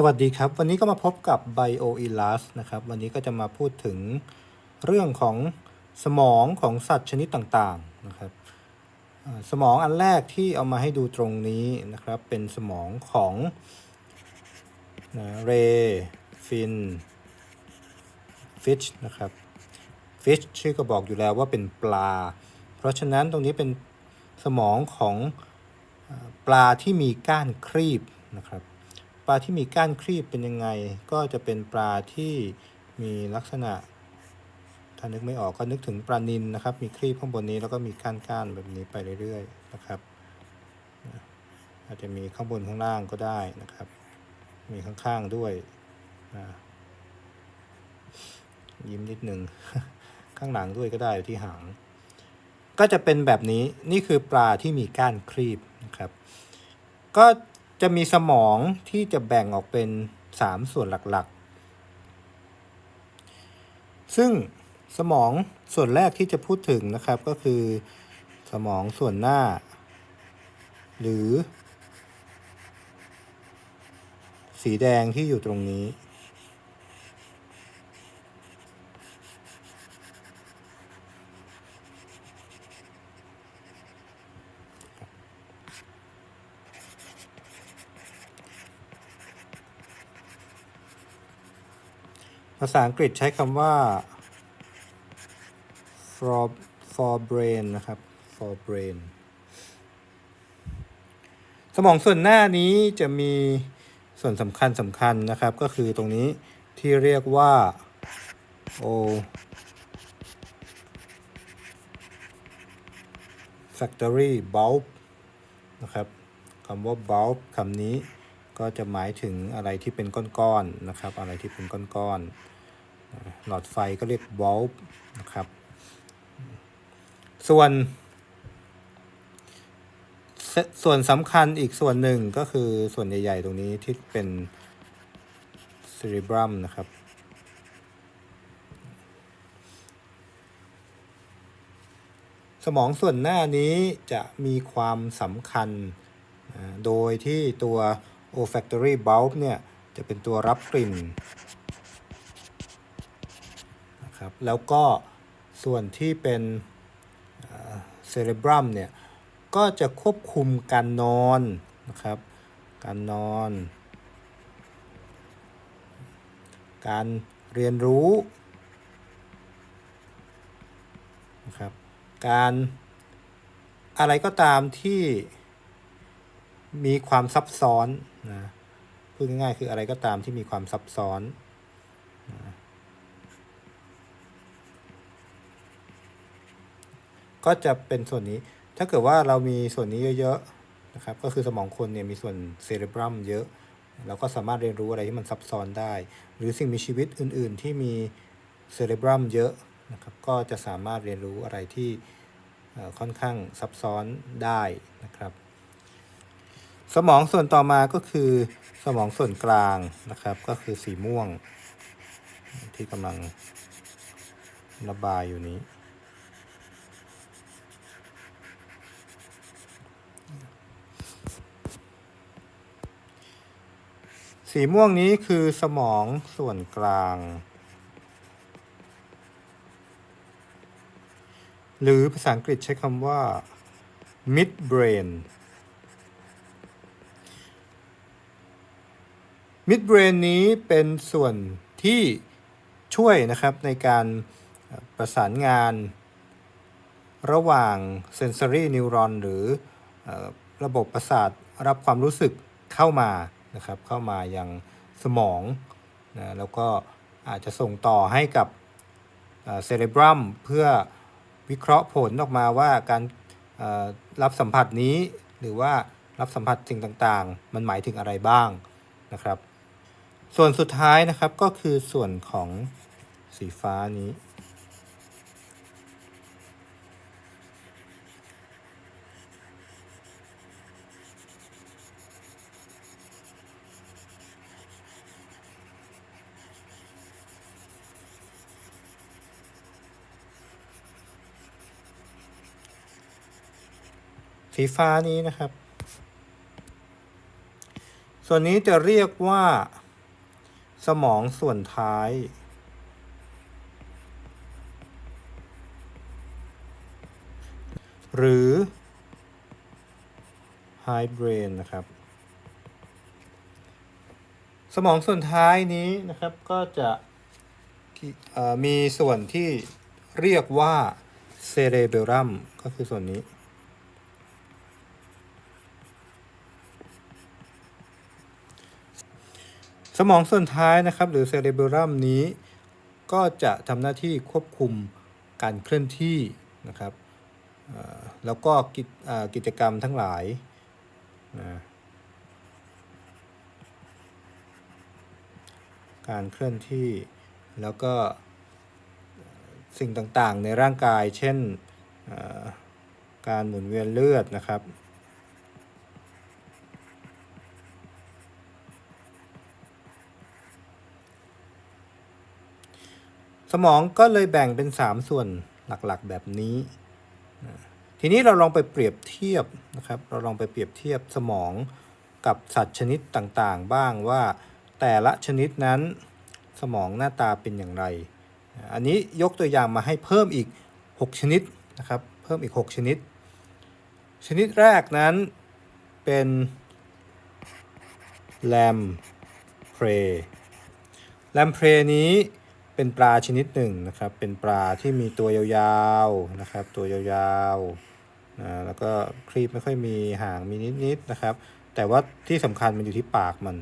สวัสดีครับ วันนี้ก็มาพบกับ Bio e l a s นะครับ วันนี้ก็จะมาพูดถึงเรื่องของสมองของสัตว์ชนิดต่างๆนะครับสมองอันแรกที่เอามาให้ดูตรงนี้นะครับ เป็นสมองของเรฟินฟิชนะครับฟิชชื่อก็บอกอยู่แล้วว่าเป็นปลา เพราะฉะนั้นตรงนี้เป็นสมองของปลาที่มีก้านครีบนะครับ ปลาที่มีก้านครีบเป็นยังไง ก็จะเป็นปลาที่มีลักษณะ ถ้านึกไม่ออกก็นึกถึงปลานิลนะครับ มีครีบข้างบนนี้แล้วก็มีก้านก้านๆแบบนี้ไปเรื่อยๆนะครับ อาจจะมีข้างบนข้างล่างก็ได้นะครับ มีข้างๆด้วยยิ้มนิดนึงข้างหลังด้วยก็ได้ที่หาง ก็จะเป็นแบบนี้นี่คือปลาที่มีก้านครีบนะครับ ก็ จะมีสมองที่จะแบ่งออกเป็น3ส่วนหลักๆ ซึ่งสมองส่วนแรกที่จะพูดถึงนะครับก็คือสมองส่วนหน้า หรือ สีแดงที่อยู่ตรงนี้ ภาษาอังกฤษใช้คำว่า for for brain นะครับ for brain สมองส่วนหน้านี้จะมีส่วนสำคัญสำคัญนะครับ ก็คือตรงนี้ที่เรียกว่า o factory bulb นะครับคำว่า bulb คำนี้ก็จะหมายถึงอะไรที่เป็นก้อนๆนะครับ อะไรที่เป็นก้อนๆ หลอดไฟก็เรียก bulb นะครับ ส่วนสส่วนสำคัญอีกส่วนหนึ่งก็คือส่วนใหญ่ ๆ ตรงนี้ที่เป็น cerebrum นะครับ สมองส่วนหน้านี้จะมีความสำคัญ โดยที่ตัว olfactory bulb เนี่ย จะเป็นตัวรับกลิ่น นะครับ แล้วก็ส่วนที่เป็นเซเรบรัมเนี่ย ก็จะควบคุมการนอนนะครับ การนอน การเรียนรู้นะครับ การอะไรก็ตามที่มีความซับซ้อนนะพูดง่ายๆคืออะไรก็ตามที่มีความซับซ้อนนะ ก็จะเป็นส่วนนี้ ถ้าเกิดว่าเรามีส่วนนี้เยอะๆนะครับ ก็คือสมองคนเนี่ยมีส่วนเซเรบรัมเยอะ เราก็สามารถเรียนรู้อะไรที่มันซับซ้อนได้ หรือสิ่งมีชีวิตอื่น ๆ ที่มีเซเรบรัมเยอะนะครับ ก็จะสามารถเรียนรู้อะไรที่ค่อนข้างซับซ้อนได้นะครับ สมองส่วนต่อมาก็คือสมองส่วนกลางนะครับ ก็คือสีม่วงที่กำลังระบายอยู่นี้ สีม่วงนี้คือสมองส่วนกลาง หรือภาษาอังกฤษใช้คำว่า mid brain mid brain นี้เป็นส่วนที่ช่วยนะครับในการประสานงาน ระหว่าง sensory neuron หรือระบบประสาทรับความรู้สึกเข้ามา นะครับ เข้ามายังสมองนะแล้วก็อาจจะส่งต่อให้กับเซเรบรัมเพื่อวิเคราะห์ผลออกมาว่าการรับสัมผัสนี้ หรือว่ารับสัมผัสสิ่งต่างๆ มันหมายถึงอะไรบ้างนะครับ ส่วนสุดท้ายนะครับก็คือส่วนของสีฟ้านี้ สีฟ้านี้นะครับ ส่วนนี้จะเรียกว่า สมองส่วนท้าย หรือ high brain นะครับ สมองส่วนท้ายนี้นะครับก็จะมีส่วนที่เรียกว่า cerebellum ก็คือส่วนนี้ สมองส่วนท้ายนะครับหรือ cerebellum นี้ ก็จะทำหน้าที่ควบคุมการเคลื่อนที่นะครับแล้วก็กิจกิจกรรมทั้งหลายนะการเคลื่อนที่แล้วก็สิ่งต่างๆในร่างกาย เช่นการหมุนเวียนเลือดนะครับ สมองก็เลยแบ่งเป็น 3 ส่วนหลักๆแบบนี้ ทีนี้เราลองไปเปรียบเทียบนะครับ เราลองไปเปรียบเทียบสมองกับสัตว์ชนิดต่างๆ บ้างว่าแต่ละชนิดนั้นสมองหน้าตาเป็นอย่างไร อันนี้ยกตัวอย่างมาให้เพิ่มอีก 6 ชนิดนะครับ เพิ่มอีก 6 ชนิด ชนิดแรกนั้นเป็นแลมเพรแลมเพรนี้ เป็นปลาชนิดหนึ่งนะครับ เป็นปลาที่มีตัวยาวๆนะครับ ตัวยาวๆนะแล้วก็ครีบไม่ค่อยมีหางมีนิดๆนะครับ แต่ว่าที่สำคัญมันอยู่ที่ปากมัน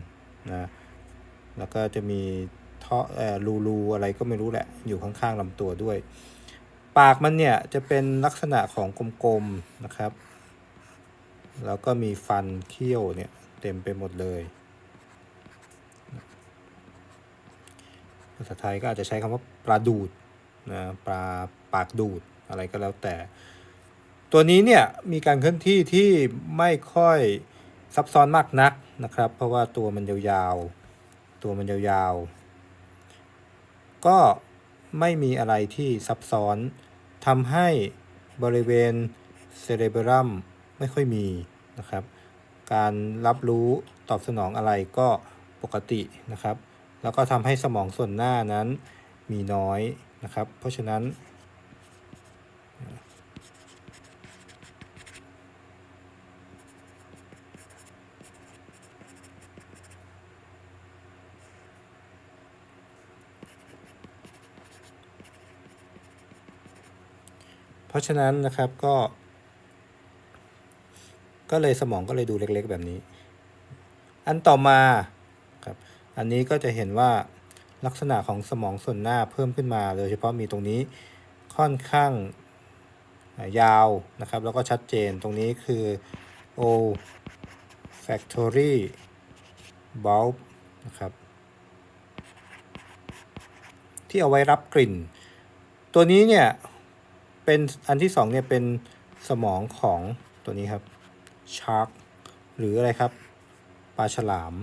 นะแล้วก็จะมีท่อรูรูๆอะไรก็ไม่รู้แหละ อยู่ข้างๆลำตัวด้วย ปากมันเนี่ยจะเป็นลักษณะของกลมๆนะครับ แล้วก็มีฟันเขี้ยวเนี่ยเต็มไปหมดเลย ภาษาไทยก็อาจจะใช้คำว่าปลาดูดนะปลาปากดูดอะไรก็แล้วแต่ ตัวนี้เนี่ยมีการเคลื่อนที่ที่ไม่ค่อยซับซ้อนมากนักนะครับ เพราะว่าตัวมันยาวๆ ตัวมันยาวๆ ก็ไม่มีอะไรที่ซับซ้อนทำให้บริเวณเซเรเบรัมไม่ค่อยมีนะครับ การรับรู้ตอบสนองอะไรก็ปกตินะครับ แล้วก็ทำให้สมองส่วนหน้านั้นมีน้อยนะครับ เพราะฉะนั้น เพราะฉะนั้นนะครับก็ ก็เลยสมองก็เลยดูเล็กๆแบบนี้ อันต่อมาครับ อันนี้ก็จะเห็นว่าลักษณะของสมองส่วนหน้าเพิ่มขึ้นมา โดยเฉพาะมีตรงนี้ค่อนข้างยาวนะครับ แล้วก็ชัดเจนตรงนี้คือ O factory bulb นะครับ ที่เอาไว้รับกลิ่น ตัวนี้เนี่ยเป็นอันที่สองเนี่ยเป็นสมองของตัวนี้ครับชาร์กหรืออะไรครับปลาฉลาม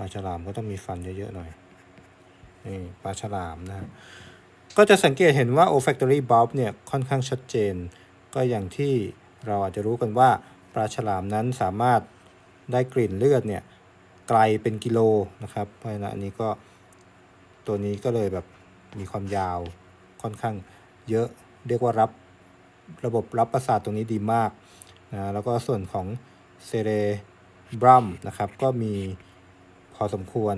ลาฉลามก็ต้องมีฟันเยอะๆหน่อยนี่ปลาฉลามนะก็จะสังเกตเห็นว่า olfactory bulb เนี่ยค่อนข้างชัดเจน ก็อย่างที่เราอาจจะรู้กันว่าปลาฉลามนั้นสามารถได้กลิ่นเลือดเนี่ยไกลเป็นกิโลนะครับ เพราะฉะนั้นอันนี้ก็ตัวนี้ก็เลยแบบมีความยาวค่อนข้างเยอะเรียกว่ารับระบบรับประสาทตรงนี้ดีมากนะแล้วก็ส่วนของเซเรบรัมนะครับก็มี อสมควร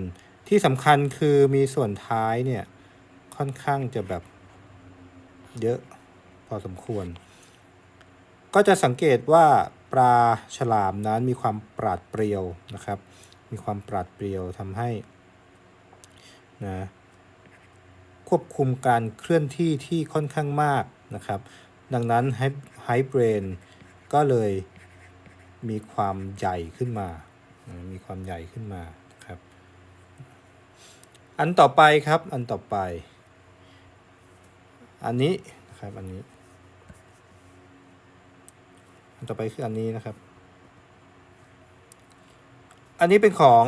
ที่สำคัญคือมีส่วนท้ายเนี่ยค่อนข้างจะแบบเยอะพอสมควร ก็จะสังเกตว่าปลาฉลามนั้นมีความปราดเปรียวนะครับ มีความปราดเปรียวทำให้นะควบคุมการเคลื่อนที่ที่ค่อนข้างมากนะครับ ดังนั้นไฮเบรนก็เลยมีความใหญ่ขึ้นมา มีความใหญ่ขึ้นมา อันต่อไปครับ อันต่อไป อันนี้นะครับอันนี้ อันต่อไปคืออันนี้นะครับ อันนี้เป็นของ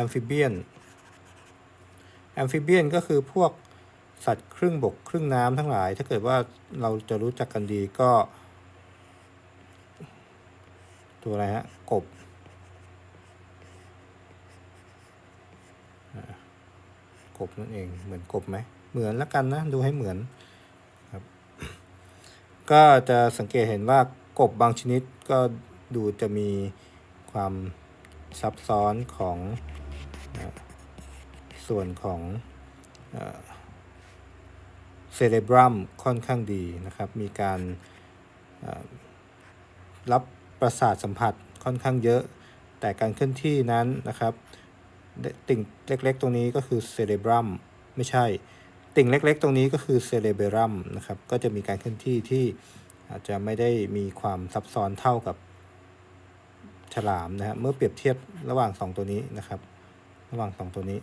amphibian amphibian ก็คือพวกสัตว์ครึ่งบกครึ่งน้ำทั้งหลาย ถ้าเกิดว่าเราจะรู้จักกันดีก็ ตัวอะไรฮะ กบอ่า กบนั่นเอง เหมือนกบไหมเหมือนละกันนะ ดูให้เหมือนครับ ก็จะสังเกตเห็นว่ากบบางชนิดก็ดูจะมีความซับซ้อนของส่วนของเซเลบรัมค่อนข้างดีนะครับ มีการรับประสาทสัมผัสค่อนข้างเยอะ แต่การเคลื่อนที่นั้นนะครับ ติ่งเล็กๆ ตรงนี้ก็คือเซเลบรัมไม่ใช่ ติ่งเล็กๆ ตรงนี้ก็คือเซเลเบรัมนะครับ ก็จะมีการเคลื่อนที่ที่อาจจะไม่ได้มีความซับซ้อนเท่ากับฉลามนะฮะเมื่อเปรียบเทียบระหว่าง 2 ตัวนี้นะครับ ระหว่าง 2 ตัวนี้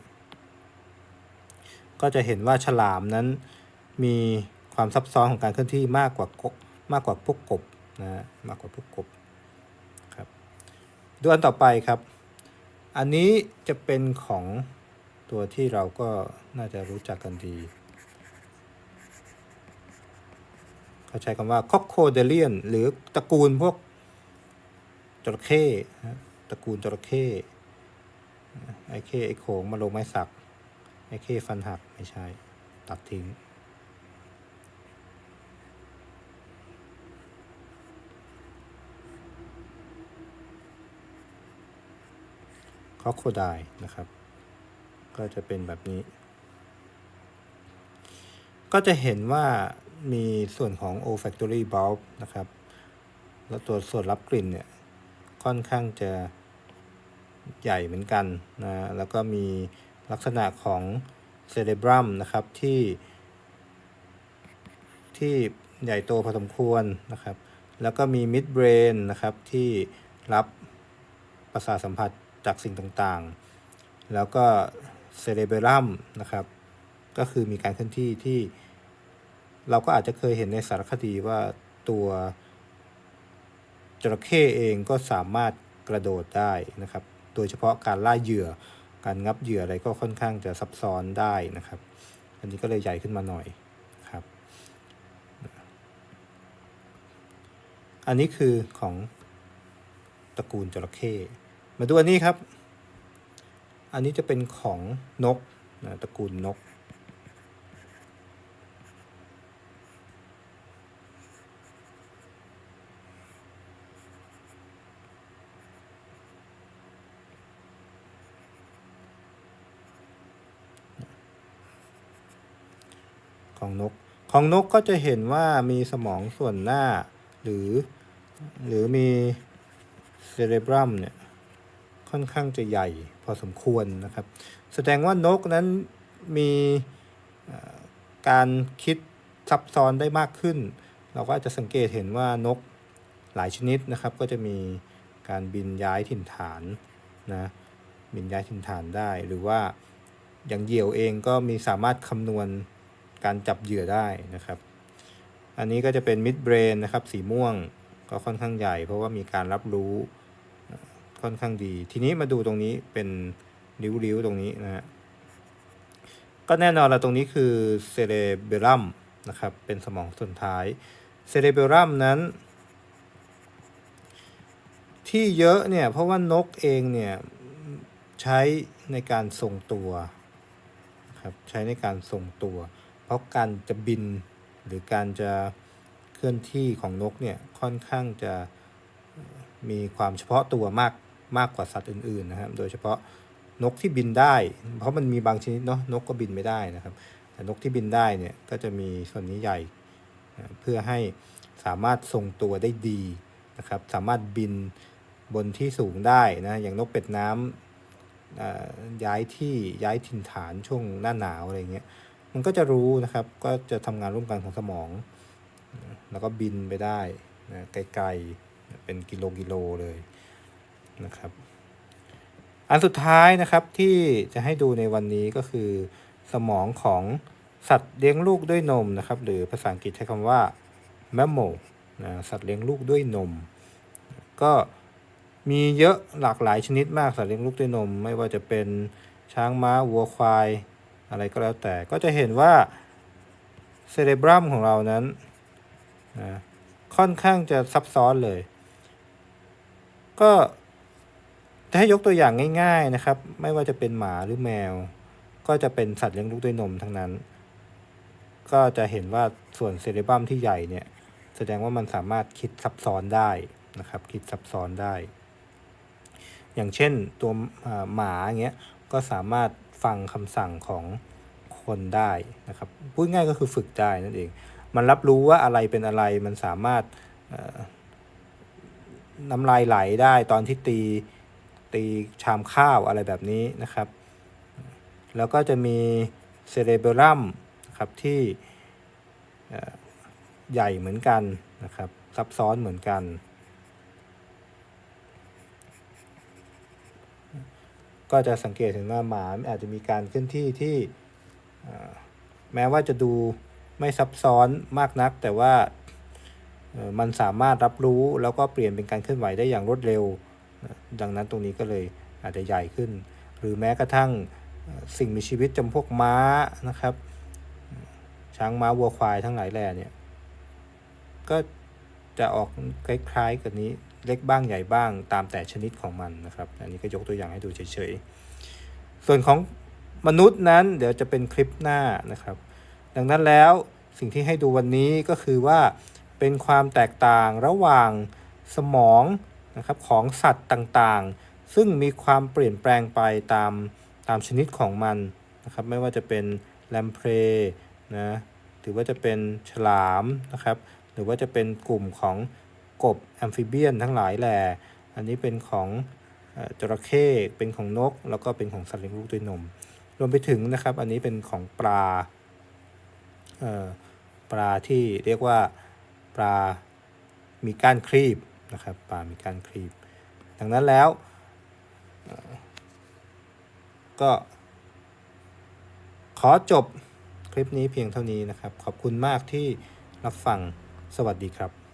ก็จะเห็นว่าฉลามนั้นมีความซับซ้อนของการเคลื่อนที่มากกว่ากบมากกว่าพวกกบนะฮะมากกว่าพวกกบครับดูอันต่อไปครับ อันนี้จะเป็นของตัวที่เราก็น่าจะรู้จักกันดี เขาใช้คำว่า c o c o d e l i a n หรือตระกูลพวกจระเข้ตระกูลจระเข้ไอ้เข้ไอ้โขงมาลงไม้สัก ไอ้เข้ฟันหัก ไม่ใช่ ตัดทิ้ง คอโคไดนะครับ ก็จะเป็นแบบนี้ ก็จะเห็นว่ามีส่วนของ olfactory bulb นะครับ แล้วตัวส่วนรับกลิ่นเนี่ยค่อนข้างจะใหญ่เหมือนกันนะ แล้วก็มีลักษณะของ cerebrum นะครับที่ ที่ใหญ่โตพอสมควรนะครับ แล้วก็มี midbrain นะครับที่รับประสาทสัมผัส จากสิ่งต่างๆ แล้วก็ cerebellum นะครับ ก็คือมีการเคลื่อนที่ที่ เราก็อาจจะเคยเห็นในสารคดีว่าตัวจระเข้เองก็สามารถกระโดดได้นะครับ โดยเฉพาะการล่าเหยื่อ การงับเหยื่ออะไรก็ค่อนข้างจะซับซ้อนได้นะครับ อันนี้ก็เลยใหญ่ขึ้นมาหน่อยครับ อันนี้คือของตระกูลจระเข้ มาดูอันนี้ครับ อันนี้จะเป็นของนกนะตระกูลนก ของนก ของนกก็จะเห็นว่ามีสมองส่วนหน้า หรือ หรือมีเซเรบรัมเนี่ย ค่อนข้างจะใหญ่พอสมควรนะครับ แสดงว่านกนั้นมีการคิดซับซ้อนได้มากขึ้น เราก็อาจจะสังเกตเห็นว่านกหลายชนิดนะครับ ก็จะมีการบินย้ายถิ่นฐานนะบินย้ายถิ่นฐานได้ หรือว่าอย่างเหยี่ยวเองก็มีสามารถคำนวณการจับเหยื่อได้นะครับ อันนี้ก็จะเป็น mid brain นะครับ สีม่วงก็ค่อนข้างใหญ่ เพราะว่ามีการรับรู้ ค่อนข้างดี ทีนี้มาดูตรงนี้เป็นริ้วๆตรงนี้นะฮะก็แน่นอนละตรงนี้คือเซเรเบรัมนะครับ เป็นสมองส่วนท้ายเซเรเบรัมนั้น ที่เยอะเนี่ย เพราะว่านกเองเนี่ย ใช้ในการทรงตัวครับใช้ในการทรงตัว เพราะการจะบินหรือการจะเคลื่อนที่ของนกเนี่ยค่อนข้างจะมีความเฉพาะตัวมาก มากกว่าสัตว์อื่นๆนะครับ โดยเฉพาะนกที่บินได้ เพราะมันมีบางชนิดเนาะนกก็บินไม่ได้นะครับ แต่นกที่บินได้เนี่ยก็จะมีส่วนนี้ใหญ่เพื่อให้สามารถทรงตัวได้ดีนะครับ สามารถบินบนที่สูงได้นะอย่างนกเป็ดน้ำย้ายที่ย้ายถิ่นฐานช่วงหน้าหนาวอะไรเงี้ยมันก็จะรู้นะครับ ก็จะทำงานร่วมกันของสมอง แล้วก็บินไปได้นะไกลๆเป็นกิโลกิโลเลย นะครับ อันสุดท้ายนะครับที่จะให้ดูในวันนี้ก็คือ สมองของสัตว์เลี้ยงลูกด้วยนมนะครับ หรือภาษาอังกฤษใช้คำว่า mammal นะสัตว์เลี้ยงลูกด้วยนม ก็มีเยอะหลากหลายชนิดมากสัตว์เลี้ยงลูกด้วยนม ไม่ว่าจะเป็นช้างม้าวัวควายอะไรก็แล้วแต่ก็จะเห็นว่าเซเรบรัมของเรานั้นนะค่อนข้างจะซับซ้อนเลย ก็ ถ้ายกตัวอย่างง่าย ๆนะครับ ไม่ว่าจะเป็นหมาหรือแมว ก็จะเป็นสัตว์เลี้ยงลูกด้วยนมทั้งนั้น ก็จะเห็นว่าส่วนเซเรบรัมที่ใหญ่เนี่ย แสดงว่ามันสามารถคิดซับซ้อนได้นะครับ คิดซับซ้อนได้ อย่างเช่นตัวหมาอย่างเงี้ยก็สามารถฟังคำสั่งของคนได้นะครับพูดง่ายก็คือฝึกได้นั่นเอง มันรับรู้ว่าอะไรเป็นอะไรมันสามารถน้ำลายไหลได้ตอนที่ตี ตีชามข้าวอะไรแบบนี้นะครับ แล้วก็จะมีเซเรเบรัมครับที่ใหญ่เหมือนกันนะครับ ซับซ้อนเหมือนกัน ก็จะสังเกตเห็นว่าหมาอาจจะมีการเคลื่อนที่ที่แม้ว่าจะดูไม่ซับซ้อนมากนัก แต่ว่ามันสามารถรับรู้แล้วก็เปลี่ยนเป็นการเคลื่อนไหวได้อย่างรวดเร็ว ดังนั้นตรงนี้ก็เลยอาจจะใหญ่ขึ้น หรือแม้กระทั่งสิ่งมีชีวิตจำพวกม้านะครับ ช้างม้าวัวควายทั้งหลายแหล่เนี่ย ก็จะออกคล้ายๆกับนี้เล็กบ้างใหญ่บ้างตามแต่ชนิดของมันนะครับ อันนี้ก็ยกตัวอย่างให้ดูเฉยๆ ส่วนของมนุษย์นั้นเดี๋ยวจะเป็นคลิปหน้านะครับ ดังนั้นแล้วสิ่งที่ให้ดูวันนี้ก็คือว่าเป็นความแตกต่างระหว่างสมอง นะครับของสัตว์ต่างๆ ซึ่งมีความเปลี่ยนแปลงไปตามตามชนิดของมันนะครับไม่ว่าจะเป็นแลมเพรนะหรือว่าจะเป็นฉลามนะครับหรือว่าจะเป็นกลุ่มของกบแอมฟิเบียนทั้งหลายแหล่อันนี้เป็นของจระเข้เป็นของนก แล้วก็เป็นของสัตว์เลี้ยงลูกด้วยนม รวมไปถึงนะครับอันนี้เป็นของปลาปลาที่เรียกว่าปลามีก้านครีบ นะครับป่ามีการครีบ ดังนั้นแล้ว ก็ ขอจบคลิปนี้เพียงเท่านี้นะครับ ขอบคุณมากที่รับฟังสวัสดีครับ